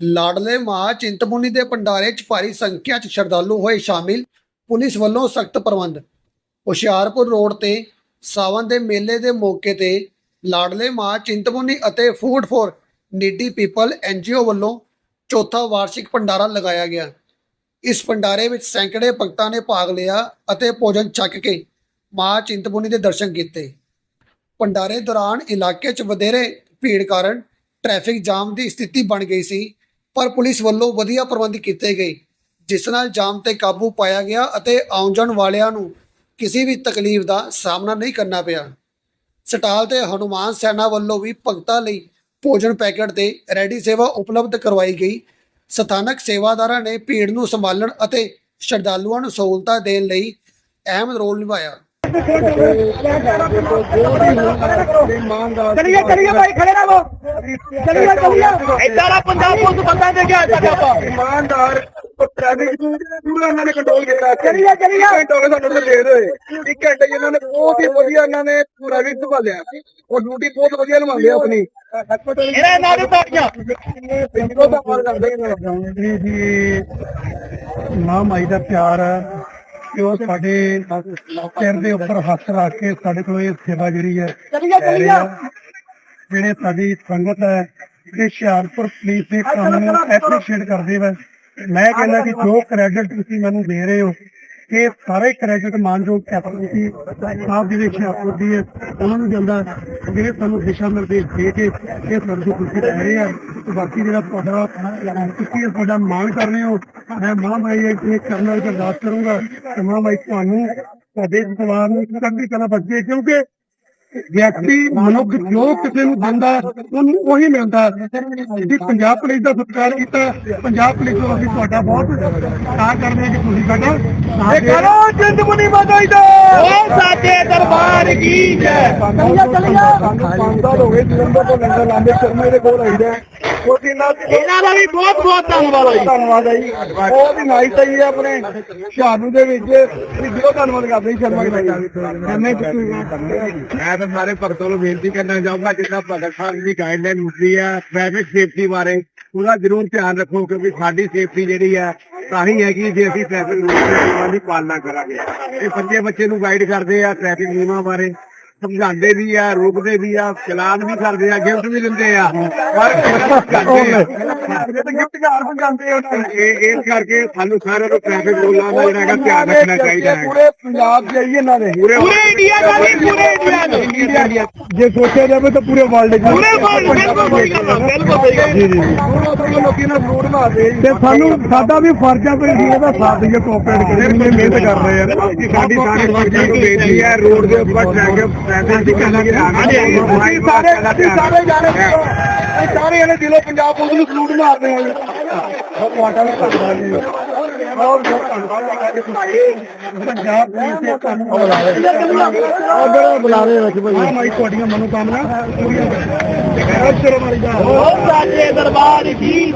ਲਾਡਲੇ ਮਾਂ ਚਿੰਤਪੁਰਨੀ ਦੇ ਭੰਡਾਰੇ 'ਚ ਭਾਰੀ ਸੰਖਿਆ 'ਚ ਸ਼ਰਧਾਲੂ ਹੋਏ ਸ਼ਾਮਿਲ। ਪੁਲਿਸ ਵੱਲੋਂ ਸਖਤ ਪ੍ਰਬੰਧ। ਹੁਸ਼ਿਆਰਪੁਰ ਰੋਡ ਤੇ ਸਾਵਨ ਦੇ ਮੇਲੇ ਦੇ ਮੌਕੇ ਤੇ ਲਾਡਲੇ ਮਾਂ ਚਿੰਤਪੁਰਨੀ ਅਤੇ food for needy people NGO ਵੱਲੋਂ ਚੌਥਾ ਵਾਰਸ਼ਿਕ ਭੰਡਾਰਾ ਲਗਾਇਆ ਗਿਆ। ਇਸ ਭੰਡਾਰੇ ਵਿੱਚ ਸੈਂਕੜੇ ਭਗਤਾਂ ਨੇ ਭਾਗ ਲਿਆ ਅਤੇ ਭੋਜਨ ਛਕ ਕੇ ਮਾਂ ਚਿੰਤਪੁਰਨੀ ਦੇ ਦਰਸ਼ਨ ਕੀਤੇ। ਭੰਡਾਰੇ ਦੌਰਾਨ ਇਲਾਕੇ 'ਚ ਵਧੇਰੇ ਭੀੜ ਕਾਰਨ ਟ੍ਰੈਫਿਕ ਜਾਮ ਦੀ ਸਥਿਤੀ ਬਣ ਗਈ ਸੀ। ਪਰ ਪੁਲਿਸ ਵੱਲੋਂ ਵਧੀਆ ਪ੍ਰਬੰਧ ਕੀਤੇ ਗਏ, ਜਿਸ ਨਾਲ ਜਾਮ ਤੇ ਕਾਬੂ ਪਾਇਆ ਗਿਆ ਅਤੇ ਆਉਣ ਜਾਣ ਵਾਲਿਆਂ ਨੂੰ ਕਿਸੇ ਵੀ ਤਕਲੀਫ ਦਾ ਸਾਹਮਣਾ ਨਹੀਂ ਕਰਨਾ ਪਿਆ। ਸਟਾਲ ਤੇ ਹਨੂਮਾਨ ਸੈਨਾ ਵੱਲੋਂ ਵੀ ਭਗਤਾਂ ਲਈ ਭੋਜਨ ਪੈਕੇਟ ਤੇ ਰੈਡੀ ਸੇਵਾ ਉਪਲਬਧ ਕਰਵਾਈ ਗਈ। ਸਥਾਨਕ ਸੇਵਾਦਾਰਾਂ ਨੇ ਭੀੜ ਨੂੰ ਸੰਭਾਲਣ ਅਤੇ ਸ਼ਰਧਾਲੂਆਂ ਨੂੰ ਸਹੂਲਤਾਂ ਦੇਣ ਲਈ ਅਹਿਮ ਰੋਲ ਨਿਭਾਇਆ। ਚਲੀਏ ਚਲੀਏ ਭਾਈ ਖੜੇ ਰਹੋ। ਚਲੀਏ ਚਲੀਏ। ਇਦਾਂ ਦਾ ਪੰਜਾਬ ਪੁਲਿਸ ਬੰਦਾ ਦੇ ਗਿਆ ਇੱਦਾਂ ਆਪਾਂ। ਇਮਾਨਦਾਰ ਟ੍ਰੈਫਿਕ ਪੂਰਾ ਇਹਨਾਂ ਨੇ ਕੰਟਰੋਲ ਕੀਤਾ। ਚਲੀਏ ਚਲੀਏ ਘੰਟੇ ਹੋ ਗਏ ਸਾਨੂੰ ਤੇ ਲੇਟ ਹੋਏ। ਇੱਕ ਘੰਟੇ ਇਹਨਾਂ ਨੇ ਬਹੁਤ ਹੀ ਵਧੀਆ ਇਹਨਾਂ ਨੇ ਟ੍ਰੈਫਿਕ ਸੰਭਾਲਿਆ। ਉਹ ਡਿਊਟੀ ਬਹੁਤ ਵਧੀਆ ਨਿਭਾਉਂਦੇ ਆਪਣੀ। ਇਹਨਾਂ ਨਾਲ ਦੇ ਪਾਟੀਆਂ ਪਿੰਡੋਂ ਦਾ ਮਾਰ ਕਰਦੇ ਨੇ ਜੀ ਮਾਂ ਮਾਈ ਦਾ ਪਿਆਰ ਹੈ ਕਿ ਉਹ ਸਾਡੇ ਸਿਰ ਦੇ ਉੱਪਰ ਹੱਥ ਰੱਖ ਕੇ ਸਾਡੇ ਕੋਲ ਇਹ ਸੇਵਾ ਜਿਹੜੀ ਹੈ। ਜਿਹੜੇ ਸਾਡੀ ਸੰਗਤ ਹੈ ਜਿਹੜੇ ਹੁਸ਼ਿਆਰਪੁਰ ਪੁਲਿਸ ਦੇ ਕੰਮ ਨੂੰ ਐਪਰੀਸ਼ੀਏਟ ਕਰਦੇ ਵਾ। ਮੈਂ ਕਹਿੰਦਾ ਕਿ ਜੋ ਕ੍ਰੈਡਿਟ ਤੁਸੀਂ ਮੈਨੂੰ ਦੇ ਰਹੇ ਹੋ ਇਹ ਸਾਰੇ ਕ੍ਰੈਡਿਟ ਮਾਨਯੋਗ ਐਪਰੀਸ਼ੀ ਸਾਹਿਬ ਜਿਹੜੇ ਹੁਸ਼ਿਆਰਪੁਰ ਦੀ ਹੈ। ਉਹਨਾਂ ਨੂੰ ਜਾਂਦਾ ਜਿਹੜੇ ਸਾਨੂੰ ਦਿਸ਼ਾ ਨਿਰਦੇਸ਼ ਦੇ ਕੇ ਇਹ ਸਰਦੀ ਤੁਸੀਂ ਲੈ ਰਹੇ ਆ। ਬਾਕੀ ਜਿਹੜਾ ਤੁਹਾਡਾ ਤੁਸੀਂ ਇਹ ਤੁਹਾਡਾ ਮਾਣ ਕਰ ਰਹੇ ਹੋ ਮੈਂ ਮਾਂ ਮਾਈ ਇਹ ਕਰਨਾ ਤੇ ਅਰਦਾਸ ਕਰੂੰਗਾ ਕਿ ਮਾਂ ਮਾਈ ਤੁਹਾਨੂੰ ਤੁਹਾਡੇ ਪਰਿਵਾਰ ਨੂੰ ਚੰਗੀ ਤਰ੍ਹਾਂ ਬਚੇ ਕਿਉਂਕਿ ਵਿਅਕਤੀ ਮਨੁੱਖ ਜੋ ਕਿਸੇ ਨੂੰ ਦਿੰਦਾ ਉਹਨੂੰ ਉਹੀ ਮਿਲਦਾ। ਜੀ ਪੰਜਾਬ ਪੁਲਿਸ ਦਾ ਸਤਿਕਾਰ ਕੀਤਾ। ਪੰਜਾਬ ਪੁਲਿਸ ਨੂੰ ਅਸੀਂ ਤੁਹਾਡਾ ਬਹੁਤ ਸਤਿਕਾਰ ਕਰਦੇ ਹਾਂ ਕਿ ਤੁਸੀਂ ਸਾਡਾ ਸਾਥ ਇਹ ਦੇ ਰਹੇ ਹੋ। ਕਰੋ ਚਿੰਤਪੁਰਨੀ ਮਾਤਾ ਜੀ ਦਾ ਓ ਸਾਚੇ ਦਰਬਾਰ ਕੀ ਜੈ? ਚਲੀਏ ਸਾਨੂੰ 5 ਸਾਲ ਹੋ ਗਏ ਜਲੰਧਰ ਤੋਂ ਲੰਗਰ ਲਾਂਦੇ ਸ਼ਰਮੇ ਦੇ ਕੋਲ ਆਈਦਾ ਉਹ ਦਿਨਾਂ ਇਹਨਾਂ ਦਾ ਵੀ ਬਹੁਤ ਬਹੁਤ ਧੰਨਵਾਦ ਹੈ ਧੰਨਵਾਦ ਹੈ ਜੀ। ਉਹ ਹੈ ਆਪਣੇ ਸ਼ਾਨੂ ਦੇ ਵਿੱਚ। ਵੀ ਧੰਨਵਾਦ ਕਰਦੇ ਹਾਂ ਸ਼ਰਮਾ ਜੀ ਐਵੇਂ ਮੈਂ ਤਾਂ ਸਾਰੇ ਭਗਤਾਂ ਨੂੰ ਬੇਨਤੀ ਕਰਨਾ ਚਾਹੂੰਗਾ ਜਿੱਦਾਂ ਭਗਤ ਸਾਹਿਬ ਦੀ ਗਾਈਡਲਾਈਨ ਹੁੰਦੀ ਆ ਟ੍ਰੈਫਿਕ ਸੇਫਟੀ ਬਾਰੇ ਉਹਦਾ ਜ਼ਰੂਰ ਧਿਆਨ ਰੱਖੋ ਕਿਉਂਕਿ ਸਾਡੀ ਸੇਫਟੀ ਜਿਹੜੀ ਆ, ਤਾਂ ਹੀ ਹੈਗੀ ਜੇ ਅਸੀਂ ਟ੍ਰੈਫਿਕ ਨਿਯਮਾਂ ਦੀ ਪਾਲਣਾ ਕਰਾਂਗੇ। ਇਹ ਬੱਚੇ ਬੱਚੇ ਨੂੰ ਗਾਈਡ ਕਰਦੇ ਆ ਟ੍ਰੈਫਿਕ ਨਿਯਮਾਂ ਬਾਰੇ। ਸਮਝਾਉਂਦੇ ਵੀ ਆ ਰੋਕਦੇ ਵੀ ਆ ਚਲਾਨ ਵੀ ਕਰਦੇ ਆ ਗਿਫਟ ਵੀ ਦਿੰਦੇ ਆ। ਪਰ ਗਿਫਟ ਘਰ ਹੋ ਜਾਂਦੇ ਉਹਨਾਂ ਨੇ। ਇਹ ਇਸ ਕਰਕੇ ਸਾਨੂੰ ਸਾਰਿਆਂ ਨੂੰ ਟ੍ਰੈਫਿਕ ਰੂਲਾਂ ਦਾ ਜਿਹੜਾ ਹੈਗਾ ਧਿਆਨ ਰੱਖਣਾ ਚਾਹੀਦਾ ਹੈ ਪੂਰੇ ਪੰਜਾਬ 'ਚ ਆਈ ਇਹਨਾਂ ਦੇ ਪੂਰੇ ਇੰਡੀਆ ਦਾ ਵੀ ਪੂਰੇ ਇੰਡੀਆ ਦਾ। ਜੇ ਸੋਚਿਆ ਜਾਵੇ ਤਾਂ ਪੂਰੇ ਵਰਲਡ ਚ ਪੂਰੇ ਵਰਲਡ ਬਿਲਕੁਲ। ਜੀ ਜੀ ਲੋਕੀ ਨਾਲ ਫਰੂਟ ਮਾਰਦੇ ਤੇ ਸਾਨੂੰ ਸਾਡਾ ਵੀ ਫਰਜ਼ ਆ ਕੋਈ ਅਸੀਂ ਇਹਦਾ ਸਾਥ ਦਈਏ ਕੋਆਪਰੇਟ ਕਰੀਏ ਮਿਹਨਤ ਕਰ ਰਹੇ ਆ। ਸਾਡੀ ਸਾਰੇ ਵਰਕਰਾਂ ਨੂੰ ਬੇਨਤੀ ਹੈ ਰੋਡ ਦੇ ਉੱਪਰ ਟ੍ਰੈਫਿਕ ਟ੍ਰੈਫਿਕ ਸਾਰੇ ਤੁਸੀਂ ਸਾਰੇ ਜਾਣੇ ਇਹ ਸਾਰੇ ਇਹਨੇ ਦਿਲੋਂ ਪੰਜਾਬ ਪੁਲਿਸ ਨੂੰ ਸਲੂਟ ਮਾਰਦੇ ਆ ਜੀ ਤੁਹਾਡਾ ਵੀ ਧੰਨਵਾਦ ਜੀ ਬਹੁਤ ਬਹੁਤ ਪੰਜਾਬ ਪੁਲਿਸ ਦੇ ਤੁਹਾਨੂੰ ਬੁਲਾਵੇ ਬੜਾ ਬੁਲਾਵੇ ਵਿੱਚ ਹਾਂ ਮਾਈ ਤੁਹਾਡੀਆਂ ਮਨੋਕਾਮਨਾ ਪੂਰੀਆਂ ਕਰੇ ਮਾਰੀ ਜਾ ਓ ਸਾਚੇ ਦਰਬਾਰ ਕੀ